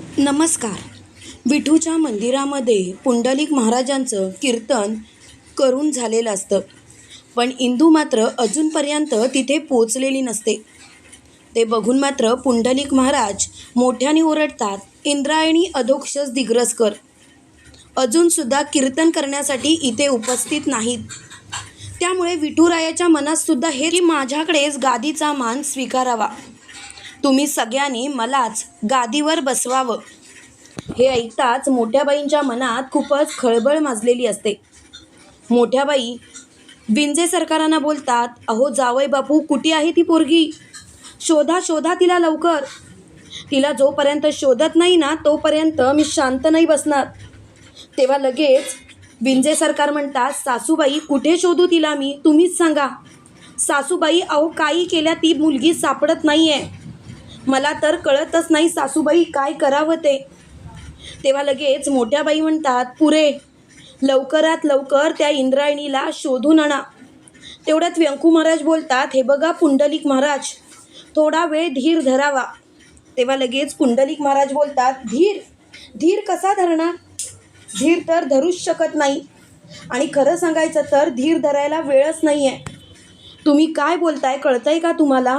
नमस्कार. विठूच्या मंदिरामध्ये पुंडलिक महाराजांचं कीर्तन करून झालेलं असतं. पण इंदू मात्र अजूनपर्यंत तिथे पोचलेली नसते. ते बघून मात्र पुंडलिक महाराज मोठ्याने ओरडतात इंद्रायणी अधोक्षस दिग्रसकर अजूनसुद्धा कीर्तन करण्यासाठी इथे उपस्थित नाहीत. त्यामुळे विठुरायाच्या मनातसुद्धा हे की माझ्याकडेच गादीचा मान स्वीकारावा. तुम्ही सगळ्यांनी मलाच गादीवर बसवावं. हे ऐकताच मोठ्याबाईंच्या मनात खूपच खळबळ माजलेली असते. मोठ्याबाई विंजे सरकारांना बोलतात अहो जावई बापू कुठे आहे ती पोरगी? शोधा शोधा तिला लवकर. तिला जोपर्यंत शोधत नाही ना तोपर्यंत मी शांत नाही बसणार. तेव्हा लगेच विंजे सरकार म्हणतात सासूबाई कुठे शोधू तिला मी? तुम्हीच सांगा. सासूबाई अहो काही केल्या ती मुलगी सापडत नाही आहे मला तर कळतच नाही सासूबाई काय करावं ते. तेव्हा लगेच मोठ्या बाई म्हणतात पुरे लवकरात लवकर त्या इंद्रायणीला शोधून आणा. तेवढ्यात व्यंकू महाराज बोलतात हे बघा पुंडलिक महाराज थोडा वेळ धीर धरावा. तेव्हा लगेच पुंडलिक महाराज बोलतात धीर धीर कसा धरणार? धीर तर धरूच शकत नाही. आणि खरं सांगायचं तर धीर धरायला वेळच नाही आहे तुम्ही काय बोलताय कळतंय का तुम्हाला?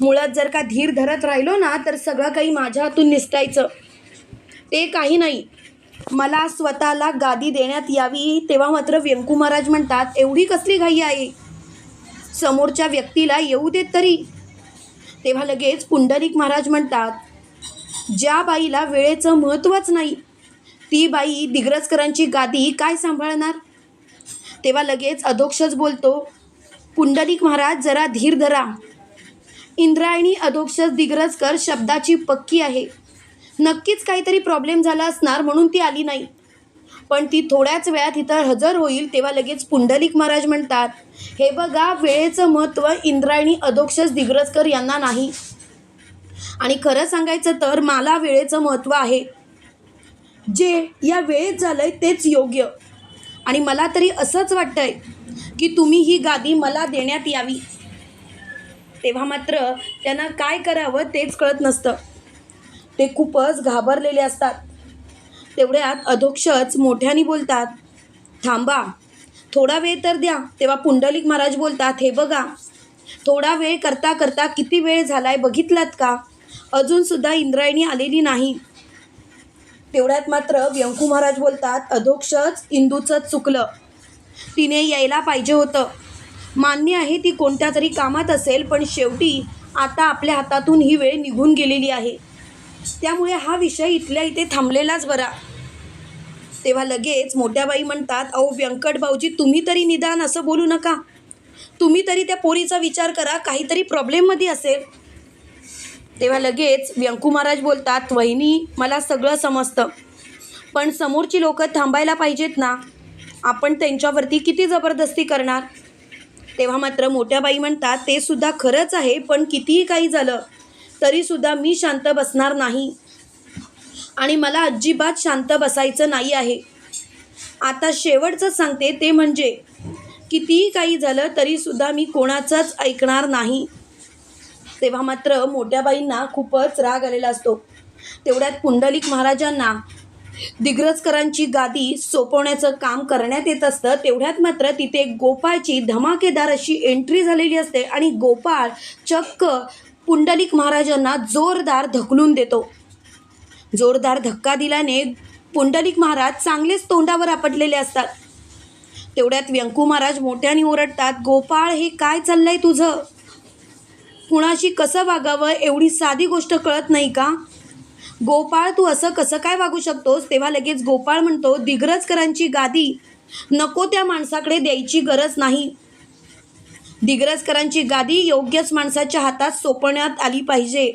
मुळात जर का धीर धरत राहिलो ना तर सगळं काही माझ्या हातून निसटायचं. ते काही नाही. मला स्वतःला गादी देण्यात यावी तेव्हा मात्र व्यंकू महाराज म्हणतात एवढी कसली घाई आहे? समोरच्या व्यक्तीला येऊ देत तरी. तेव्हा लगेच पुंडलिक महाराज म्हणतात ज्या बाईला वेळेचं महत्त्वच नाही ती बाई दिग्रजकरांची गादी काय सांभाळणार? तेव्हा लगेच अधोक्षच बोलतो पुंडलिक महाराज जरा धीर धरा. इंद्रायणी अधोक्षज दिग्रजकर शब्दाची पक्की आहे. नक्कीच काहीतरी प्रॉब्लेम झाला असणार म्हणून ती आली नाही. पण ती थोड्याच वेळात इथं हजर होईल तेव्हा लगेच पुंडलिक महाराज म्हणतात हे बघा वेळेचं महत्त्व इंद्रायणी अधोक्षस दिग्रजकर यांना नाही. आणि खरं सांगायचं तर मला वेळेचं महत्त्व आहे. जे या वेळेत झालं आहे तेच योग्य. आणि मला तरी असंच वाटतं आहे की तुम्ही ही गादी मला देण्यात यावी. तेव्हा मात्र त्यांना काय करावं तेच कळत नसतं. ते खूपच घाबरलेले असतात. तेवढ्यात अधोक्षच मोठ्याने बोलतात थांबा थोडा वेळ तर द्या. तेव्हा पुंडलिक महाराज बोलतात हे बघा थोडा वेळ करता करता किती वेळ झाला आहे बघितलात का? अजूनसुद्धा इंद्रायणी आलेली नाही. तेवढ्यात मात्र व्यंकू महाराज बोलतात अधोक्षच इंदूचं चुकलं. तिने यायला पाहिजे होतं. मान्य आहे ती कोणत्या तरी कामात असेल पण शेवटी आता आपल्या हातातून ही वेळ निघून गेलेली आहे. त्यामुळे हा विषय इथल्या इथे थांबलेलाच बरा. तेव्हा लगेच मोठ्या बाई म्हणतात अहो व्यंकट भाऊजी तुम्ही तरी निदान असं बोलू नका. तुम्ही तरी त्या पोरीचा विचार करा काहीतरी प्रॉब्लेममध्ये असेल. तेव्हा लगेच व्यंकू महाराज बोलतात वहिनी मला सगळं समजतं. पण समोरची लोकं थांबायला पाहिजेत ना. आपण त्यांच्यावरती किती जबरदस्ती करणार? तेव्हा मात्र मोठ्या बाई म्हणतात ते सुद्धा खरंच आहे पण कितीही काही झालं तरीसुद्धा मी शांत बसणार नाही. आणि मला अजिबात शांत बसायचं नाही आहे. आता शेवटचं सांगते ते म्हणजे कितीही काही झालं तरीसुद्धा मी कोणाचंच ऐकणार नाही. तेव्हा मात्र मोठ्या बाईंना खूपच राग आलेला असतो. तेवढ्यात पुंडलिक महाराजांना दिग्रजकरांची गादी सोपवण्याचं काम करण्यात येत असतं. तेवढ्यात मात्र तिथे गोपाळची धमाकेदार अशी एंट्री झालेली असते आणि गोपाळ चक्क पुंडलिक महाराजांना जोरदार धकलून देतो. जोरदार धक्का दिल्याने पुंडलिक महाराज चांगलेच तोंडावर आपटलेले असतात. तेवढ्यात व्यंकू महाराज मोठ्याने ओरडतात गोपाळ हे काय चाललंय तुझं? कुणाशी कसं वागावं? एवढी साधी गोष्ट कळत नाही का? गोपाळ तू असं कसं काय वागू शकतोस? तेव्हा लगेच गोपाळ म्हणतो दिग्रजकरांची गादी नको त्या माणसाकडे द्यायची गरज नाही. दिग्रजकरांची गादी योग्यच माणसाच्या हातात सोपवण्यात आली पाहिजे.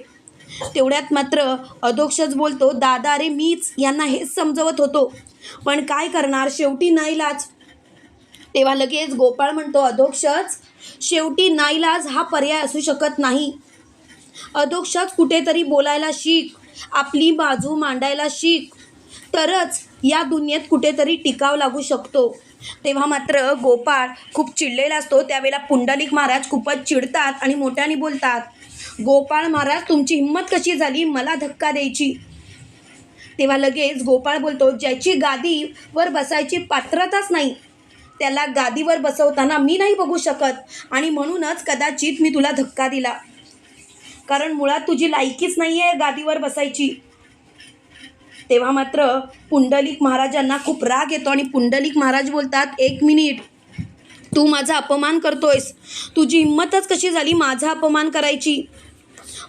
तेवढ्यात मात्र अधोक्षच बोलतो दादा अरे मीच यांना हेच समजवत होतो. पण काय करणार? शेवटी नाईलाज. तेव्हा लगेच गोपाळ म्हणतो अधोक्षच शेवटी नाईलाज हा पर्याय असू शकत नाही. अधोक्षच कुठेतरी बोलायला शिक. आपली बाजू मांडायला शिक. तरच या दुनियेत कुठेतरी टिकाव लागू शकतो. तेव्हा मात्र गोपाळ खूप चिडलेला असतो. त्यावेळेला पुंडलिक महाराज खूपच चिडतात आणि मोठ्याने बोलतात गोपाळ महाराज तुमची हिंमत कशी झाली? मला धक्का द्यायची. तेव्हा लगेच गोपाळ बोलतो ज्याची गादीवर बसायची पात्रताच नाही. त्याला गादीवर बसवताना मी नाही बघू शकत आणि म्हणूनच कदाचित मी तुला धक्का दिला. कारण मुळात तुझी लायकीच नाही आहे गादीवर बसायची. तेव्हा मात्र पुंडलिक महाराजांना खूप राग येतो आणि पुंडलिक महाराज बोलतात एक मिनिट तू माझा अपमान करतोयस. तुझी हिंमतच कशी झाली माझा अपमान करायची?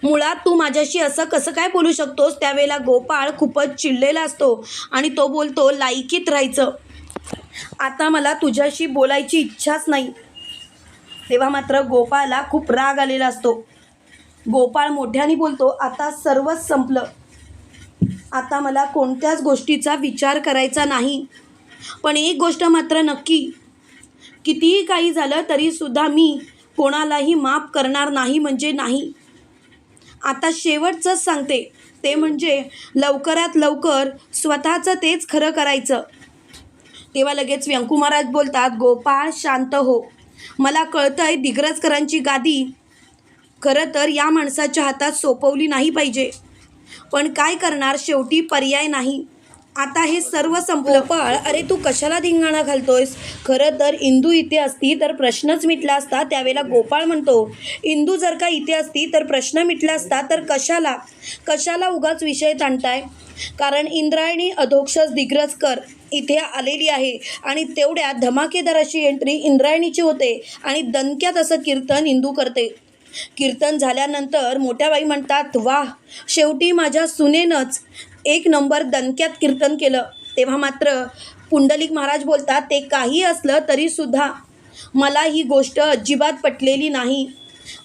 मुळात तू माझ्याशी असं कसं काय बोलू शकतोस? त्यावेळेला गोपाळ खूपच चिडलेला असतो आणि तो बोलतो लायकीत राहायचं. आता मला तुझ्याशी बोलायची इच्छाच नाही. तेव्हा मात्र गोपाळला खूप राग आलेला असतो. गोपाळ मोठ्याने बोलतो आता सर्वच संपलं. आता मला कोणत्याच गोष्टीचा विचार करायचा नाही. पण एक गोष्ट मात्र नक्की. कितीही काही झालं तरीसुद्धा मी कोणालाही माफ करणार नाही म्हणजे नाही. आता शेवटचंच सांगते. ते म्हणजे लवकरात लवकर स्वतःचं तेच खरं करायचं. तेव्हा लगेच व्यंकू महाराज बोलतात गोपाळ शांत हो. मला कळतंय दिग्रजकरांची गादी खरं तर या माणसाच्या हातात सोपवली नाही पाहिजे. पण काय करणार? शेवटी पर्याय नाही. आता हे सर्व संपलं. गोपाळ अरे तू कशाला धिंगाणा घालतोयस? खरं तर इंदू इथे असती तर प्रश्नच मिटला असता त्यावेळेला गोपाळ म्हणतो इंदू जर का इथे असती तर प्रश्न मिटला असता तर कशाला? कशाला उगाच विषय ताणताय? कारण इंद्रायणी अधोक्षस दिग्रजकर इथे आलेली आहे आणि तेवढ्या धमाकेदार अशी एंट्री इंद्रायणीची होते आणि दणक्यात असं कीर्तन इंदू करते. कीर्तन झाल्यानंतर मोठ्या बाई म्हणतात वा शेवटी माझ्या सुनेनंच एक नंबर दणक्यात कीर्तन केलं. तेव्हा मात्र पुंडलिक महाराज बोलतात ते काही असलं तरीसुद्धा मला ही गोष्ट अजिबात पटलेली नाही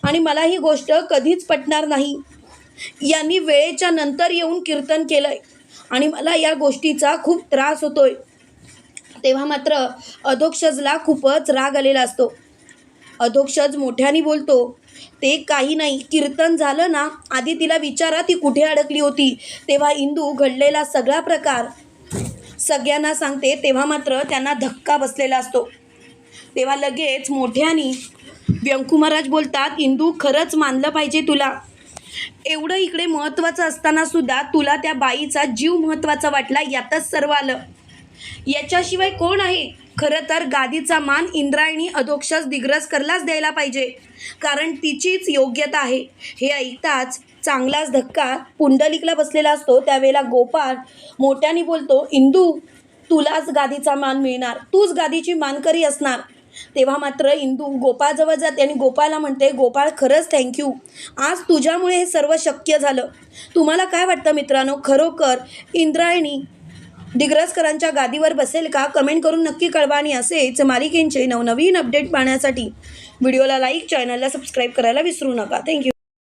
आणि मला ही गोष्ट कधीच पटणार नाही. यांनी वेळेच्या नंतर येऊन कीर्तन केलं आहे आणि मला या गोष्टीचा खूप त्रास होतोय. तेव्हा मात्र अधोक्षजला खूपच राग आलेला असतो. अधोक्षज मोठ्याने बोलतो ते काही नाही. कीर्तन झालं ना आधी तिला विचारा ती कुठे अडकली होती. तेव्हा इंदू घडलेला सगळा प्रकार सगळ्यांना सांगते तेव्हा मात्र त्यांना धक्का बसलेला असतो. तेव्हा लगेच मोठ्यानी व्यंकू महाराज बोलतात इंदू खरंच मानलं पाहिजे तुला. एवढं इकडे महत्त्वाचं असताना सुद्धा तुला त्या बाईचा जीव महत्त्वाचा वाटला यातच सर्व आलं. याच्याशिवाय कोण आहे? खरं तर गादीचा मान इंद्रायणी अधोक्षस दिग्रजकरलाच द्यायला पाहिजे. कारण तिचीच योग्यता आहे. हे ऐकताच चांगलाच धक्का पुंडलिकला बसलेला असतो. त्यावेळेला गोपाळ मोठ्याने बोलतो इंदू तुलाच गादीचा मान मिळणार. तूच गादीची मानकरी असणार. तेव्हा मात्र इंदू गोपाळजवळ जाते आणि गोपाळला म्हणते गोपाळ खरंच थँक्यू आज तुझ्यामुळे हे सर्व शक्य झालं. तुम्हाला काय वाटतं मित्रांनो? खरोखर इंद्रायणी दिग्रजकरांच्या गादीवर बसेल का? कमेंट करून नक्की कळवा आणि असेच मालिकेंचे नवनवीन अपडेट पाहण्यासाठी व्हिडिओला लाईक चॅनलला सबस्क्राईब करायला विसरू नका. थँक्यू